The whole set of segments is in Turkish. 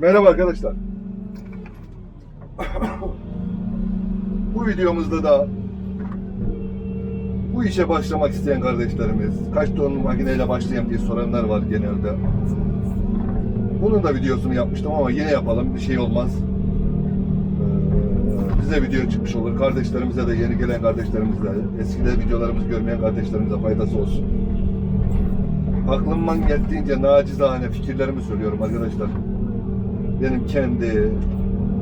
Merhaba arkadaşlar. bu videomuzda da bu işe başlamak isteyen kardeşlerimiz, kaç ton makineyle başlayayım diye soranlar var genelde. Bunun da videosunu yapmıştım ama yine yapalım, bir şey olmaz. Ee, bize video çıkmış olur. Kardeşlerimize de, yeni gelen kardeşlerimize de, eskide videolarımızı görmeyen kardeşlerimize faydası olsun. Aklımdan geldiğince nacizane fikirlerimi söylüyorum arkadaşlar. Benim kendi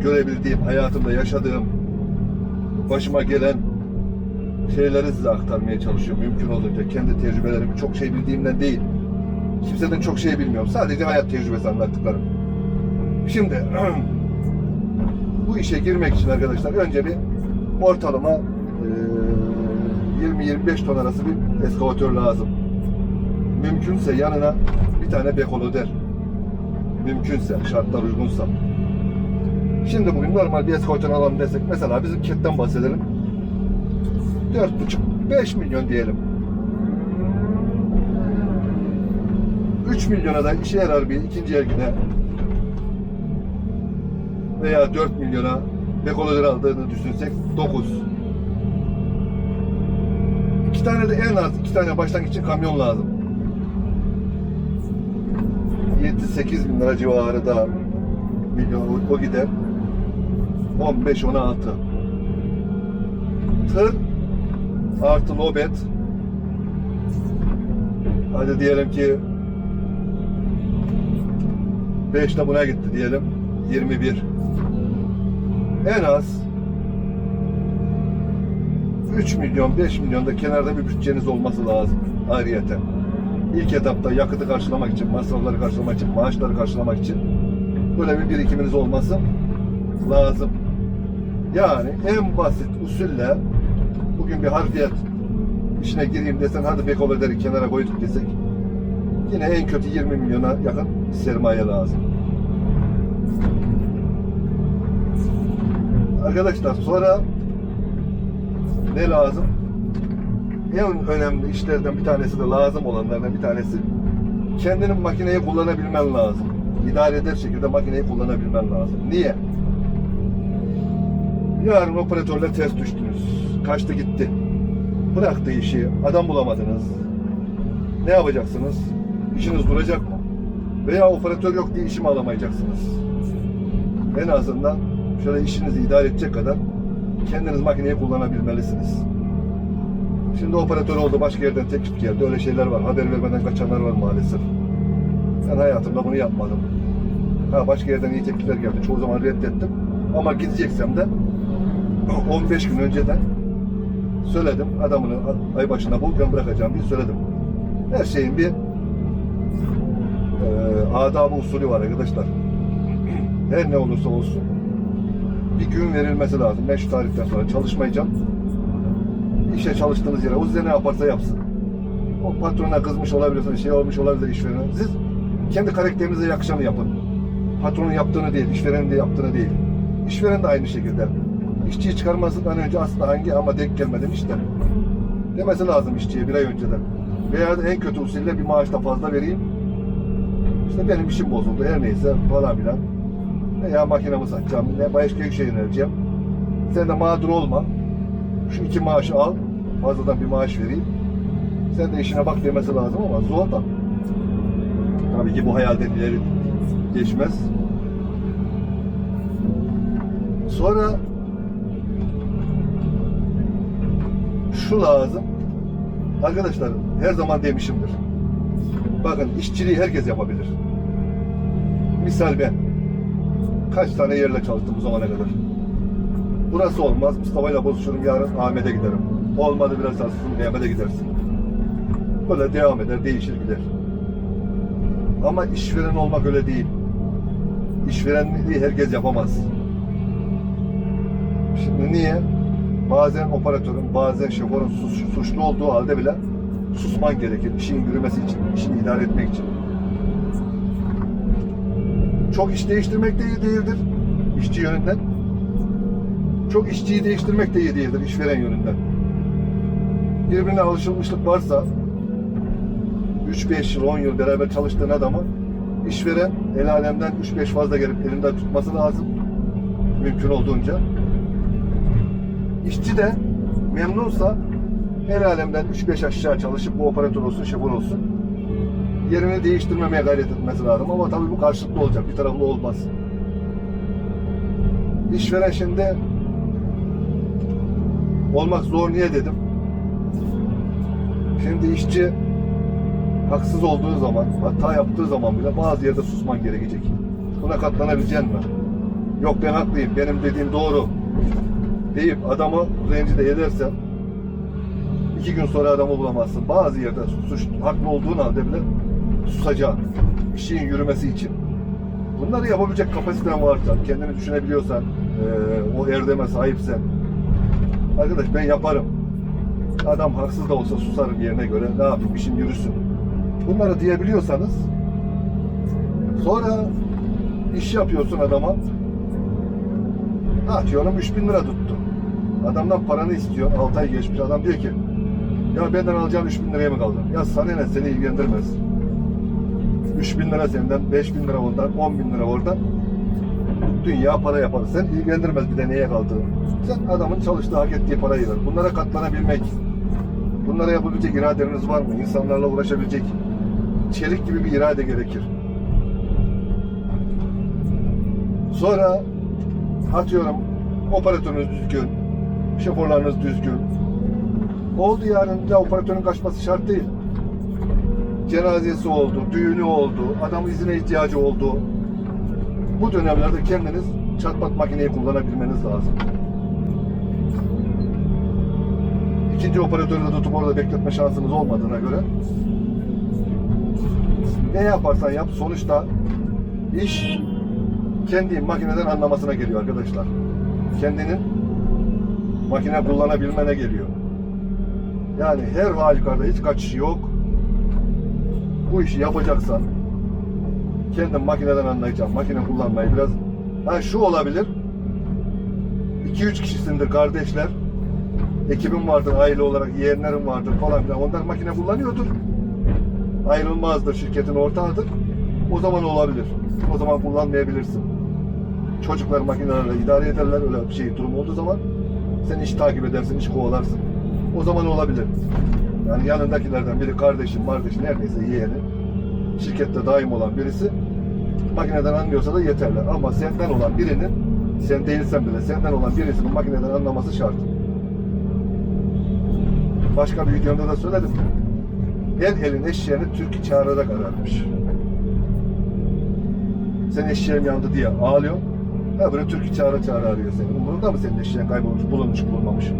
görebildiğim, hayatımda yaşadığım, başıma gelen şeyleri size aktarmaya çalışıyorum mümkün olduğunca. Kendi tecrübelerimi çok şey bildiğimden değil. Kimseden çok şey bilmiyorum. Sadece hayat tecrübesi anlattıklarım. Şimdi bu işe girmek için arkadaşlar önce bir ortalama eee, 20-25 ton arası bir eskavatör lazım. Mümkünse yanına bir tane bekoloder. Mümkünse, şartlar uygunsa. Şimdi bugün normal bir eskavatör alalım desek, mesela bizim ketten bahsedelim. 4,5-5 milyon diyelim. 3 milyona da işe yarar bir ikinci el güne veya 4 milyona bekoloder aldığını düşünsek 9. İki tane de en az iki tane başlangıç için kamyon lazım. 7-8 bin lira civarı da milyon o- gider. 15-16. Tır artı lobet hadi diyelim ki 5 de buna gitti diyelim 21 en az 3 milyon 5 milyon da kenarda bir bütçeniz olması lazım ayrıyeten. İlk etapta yakıtı karşılamak için, masrafları karşılamak için, maaşları karşılamak için böyle bir birikiminiz olması lazım. Yani en basit usulle bugün bir harfiyat işine gireyim desen hadi bekoladeri kenara koyduk desek yine en kötü 20 milyona yakın sermaye lazım. Arkadaşlar sonra ne lazım? En önemli işlerden bir tanesi de lazım olanlardan bir tanesi kendinin makineyi kullanabilmen lazım. İdare eder şekilde makineyi kullanabilmen lazım. Niye? Yarın operatörle ters düştünüz. Kaçtı gitti. Bıraktı işi. Adam bulamadınız. Ne yapacaksınız? İşiniz duracak mı? Veya operatör yok diye işimi alamayacaksınız. En azından şöyle işinizi idare edecek kadar kendiniz makineyi kullanabilmelisiniz. Şimdi operatör oldu, başka yerden teklif geldi. Öyle şeyler var. Haber vermeden kaçanlar var maalesef. Ben hayatımda bunu yapmadım. Ha başka yerden iyi teklifler geldi. Çoğu zaman reddettim. Ama gideceksem de 15 gün önceden söyledim. Adamını ay başında bul bırakacağım diye söyledim. Her şeyin bir e, adabı usulü var arkadaşlar. Her ne olursa olsun bir gün verilmesi lazım. Ben şu tarihten sonra çalışmayacağım. İşe çalıştığınız yere o size ne yaparsa yapsın. O patrona kızmış olabilirsiniz, şey olmuş olabilir işverene. Siz kendi karakterinize yakışanı yapın. Patronun yaptığını değil, işverenin de yaptığını değil. İşveren de aynı şekilde. İşçiyi çıkarmasından önce aslında hangi ama denk gelmedim işte. Demesi lazım işçiye bir ay önceden. Veya da en kötü usulle bir maaş da fazla vereyim. İşte benim işim bozuldu her neyse falan filan. Veya makinamı satacağım, ne başka bir şey yöneleceğim. Sen de mağdur olma. Şu iki maaşı al, fazladan bir maaş vereyim. Sen de işine bak demesi lazım ama zor da. Tabii ki bu hayalden ileri geçmez. Sonra şu lazım. Arkadaşlar her zaman demişimdir. Bakın işçiliği herkes yapabilir. Misal ben kaç tane yerle çalıştım bu zamana kadar. Burası olmaz. Mustafa ile bozuşurum yarın Ahmet'e giderim. Olmadı biraz susum Mehmet'e gidersin. Böyle devam eder, değişir gider. Ama işveren olmak öyle değil. İşverenliği herkes yapamaz. Şimdi niye? Bazen operatörün, bazen şoförün suçlu olduğu halde bile susman gerekir. işin yürümesi için, işini idare etmek için. Çok iş değiştirmek de iyi değildir. işçi yönünden. Çok işçiyi değiştirmek de iyi değildir işveren yönünden. Birbirine alışılmışlık varsa 3-5 yıl, 10 yıl beraber çalıştığın adamı işveren el alemden 3-5 fazla gelip elinden tutması lazım. Mümkün olduğunca. İşçi de memnunsa el alemden 3-5 aşağı çalışıp bu operatör olsun, şoför olsun. Yerini değiştirmemeye gayret etmesi lazım ama tabii bu karşılıklı olacak. Bir taraflı olmaz. İşveren şimdi olmak zor niye dedim. Şimdi işçi haksız olduğu zaman, hata yaptığı zaman bile bazı yerde susman gerekecek. Buna katlanabilecek mi? Yok ben haklıyım, benim dediğim doğru deyip adamı rencide edersen iki gün sonra adamı bulamazsın. Bazı yerde suç haklı olduğun halde bile susacaksın. İşin yürümesi için. Bunları yapabilecek kapasiten varsa, kendini düşünebiliyorsan, o erdeme sahipsen, arkadaş ben yaparım. Adam haksız da olsa susarım yerine göre, ne yapayım işim yürüsün. Bunları diyebiliyorsanız, sonra iş yapıyorsun adama, atıyorum 3000 lira tuttu. Adamdan paranı istiyor, 6 ay geçmiş adam diyor ki, ya benden alacağın 3000 liraya mı kaldın? Ya sana ne, seni ilgilendirmez. 3000 lira senden, 5000 lira ondan, 10 bin lira oradan. Dünya para yapar. Sen ilgilendirmez bir de neye kaldığını. Sen adamın çalıştığı, hak ettiği parayı ver. Bunlara katlanabilmek, bunlara yapabilecek iradeniz var mı? İnsanlarla uğraşabilecek çelik gibi bir irade gerekir. Sonra atıyorum operatörünüz düzgün, şoförleriniz düzgün. Oldu yarın da operatörün kaçması şart değil cenazesi oldu, düğünü oldu, adamın izine ihtiyacı oldu. Bu dönemlerde kendiniz çatpat makineyi kullanabilmeniz lazım. İkinci operatörü de tutup orada bekletme şansınız olmadığına göre ne yaparsan yap sonuçta iş kendi makineden anlamasına geliyor arkadaşlar. Kendinin makine kullanabilmene geliyor. Yani her halükarda hiç kaçış yok bu işi yapacaksan kendin makineden anlayacaksın. Makine kullanmayı biraz. Ha şu olabilir. 2-3 kişisindir kardeşler. Ekibin vardır aile olarak, yeğenlerin vardır falan filan. Onlar makine kullanıyordur. Ayrılmazdır, şirketin ortağıdır. O zaman olabilir. O zaman kullanmayabilirsin. Çocuklar makinelerle idare ederler öyle bir şey durum olduğu zaman. Sen iş takip edersin, iş kovalarsın. O zaman olabilir. Yani yanındakilerden biri kardeşim, kardeşi neredeyse yeğeni. Şirkette daim olan birisi makineden anlıyorsa da yeterli. Ama senden olan birinin, sen değilsen bile senden olan birisinin makineden anlaması şart. Başka bir videomda da söyledim. El elin eşeğini türkü çağırarak ararmış. Sen eşeğim yandı diye ağlıyor. Öbürü türkü çağıra çağıra arıyor seni. Umurunda mı senin eşeğin kaybolmuş, bulunmuş, bulunmamış?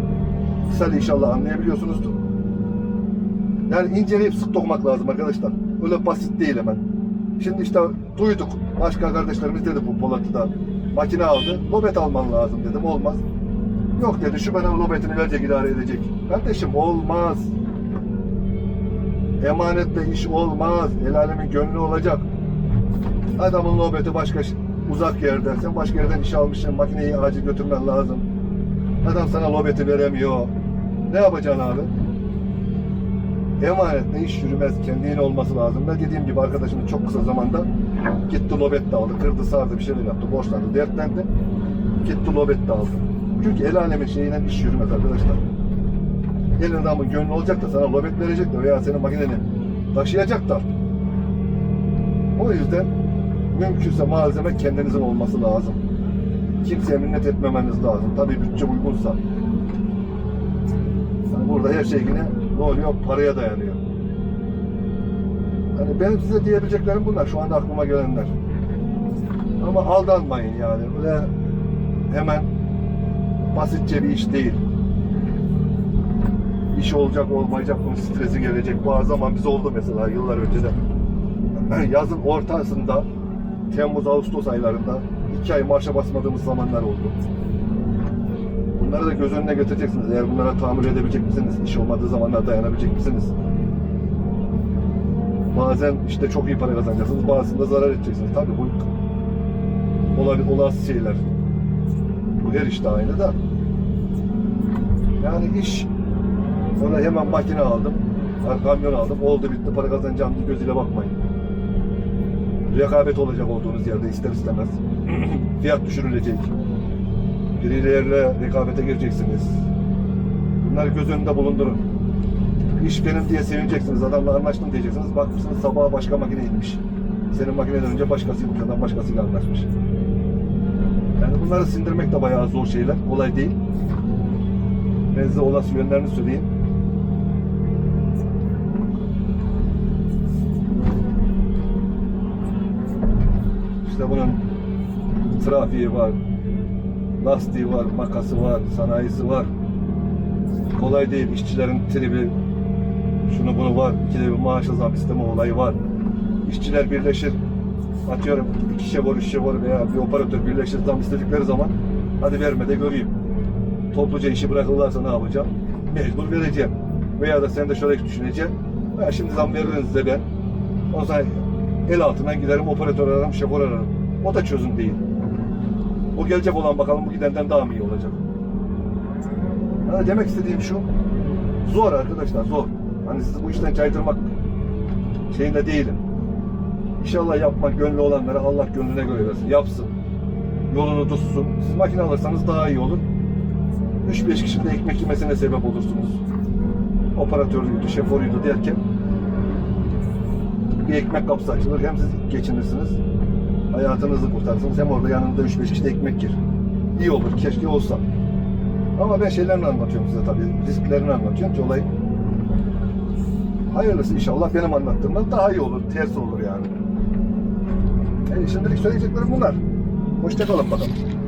Kısaca inşallah anlayabiliyorsunuzdur. Yani inceleyip sık dokmak lazım arkadaşlar. Öyle basit değil hemen. Şimdi işte duyduk. Başka kardeşlerimiz dedi bu Polat'ta. Makine aldı. Lobet alman lazım dedim. Olmaz. Yok dedi şu benim lobetini verecek idare edecek. Kardeşim olmaz. Emanetle iş olmaz. El alemin gönlü olacak. Adamın lobeti başka uzak yerden. Sen başka yerden iş almışsın. Makineyi acil götürmen lazım. Adam sana lobeti veremiyor. Ne yapacaksın abi? Emanetle iş yürümez. Kendinin olması lazım. Ben dediğim gibi arkadaşım çok kısa zamanda gitti lobet de aldı. Kırdı sardı bir şeyler yaptı. Borçlandı. Dertlendi. Gitti lobet de aldı. Çünkü el alemin şeyiyle iş yürümez arkadaşlar. El adamın gönlü olacak da sana lobet verecek de veya senin makineni taşıyacak da. O yüzden mümkünse malzeme kendinizin olması lazım. Kimseye minnet etmemeniz lazım. Tabii bütçe uygunsa. Yani burada her şey yine ne oluyor? Paraya dayanıyor. Hani benim size diyebileceklerim bunlar. Şu anda aklıma gelenler. Ama aldanmayın yani. Böyle hemen basitçe bir iş değil. İş olacak olmayacak bunun stresi gelecek. Bazı zaman biz oldu mesela yıllar önce de. Yazın ortasında Temmuz Ağustos aylarında iki ay marşa basmadığımız zamanlar oldu. Bunları da göz önüne getireceksiniz. Eğer bunlara tahammül edebilecek misiniz? İş olmadığı zamanlar dayanabilecek misiniz? Bazen işte çok iyi para kazanacaksınız, bazısında zarar edeceksiniz. Tabii bu olabilir, olası şeyler. Bu her işte aynı da. Yani iş öyle hemen makine aldım, kamyon aldım, oldu bitti para kazanacağım diye gözüyle bakmayın. rekabet olacak olduğunuz yerde ister istemez fiyat düşürülecek. Birileriyle rekabete gireceksiniz. Bunları göz önünde bulundurun. İş benim diye sevineceksiniz. Adamla anlaştım diyeceksiniz. Bakmışsınız sabaha başka makine inmiş. Senin makineden önce başkasıymış. Adam başkasıyla anlaşmış. Yani bunları sindirmek de bayağı zor şeyler. Kolay değil. Ben size olası yönlerini söyleyeyim. İşte bunun trafiği var, lastiği var, makası var, sanayisi var. Kolay değil. İşçilerin tribi, şunu bunu var. İkide bir maaş zam isteme olayı var. İşçiler birleşir. Atıyorum iki şevor, üç şevor veya bir operatör birleşir zam istedikleri zaman hadi verme de göreyim. Topluca işi bırakırlarsa ne yapacağım? Mecbur vereceğim. Veya da sen de şöyle düşüneceksin. Ben şimdi zam veririm size ben. O zaman el altından giderim operatör ararım, şoför ararım. O da çözüm değil. O gelecek olan bakalım bu gidenden daha mı iyi olacak? Ha, demek istediğim şu. Zor arkadaşlar zor. Hani sizi bu işten caydırmak şeyinde değilim. İnşallah yapmak gönlü olanlara Allah gönlüne göre versin. Yapsın. Yolunu tutsun. Siz makine alırsanız daha iyi olur. 3-5 kişi de ekmek yemesine sebep olursunuz. Operatörüydü, şoförüydü derken bir ekmek kapısı açılır. Hem siz geçinirsiniz, hayatınızı kurtarsınız. Hem orada yanında 3-5 kişi de ekmek yer. İyi olur, keşke olsa. Ama ben şeylerini anlatıyorum size tabii. Risklerini anlatıyorum ki olayın. Hayırlısı inşallah benim anlattığımdan daha iyi olur. Ters olur yani. E, şimdilik söyleyeceklerim bunlar. Hoşçakalın bakalım.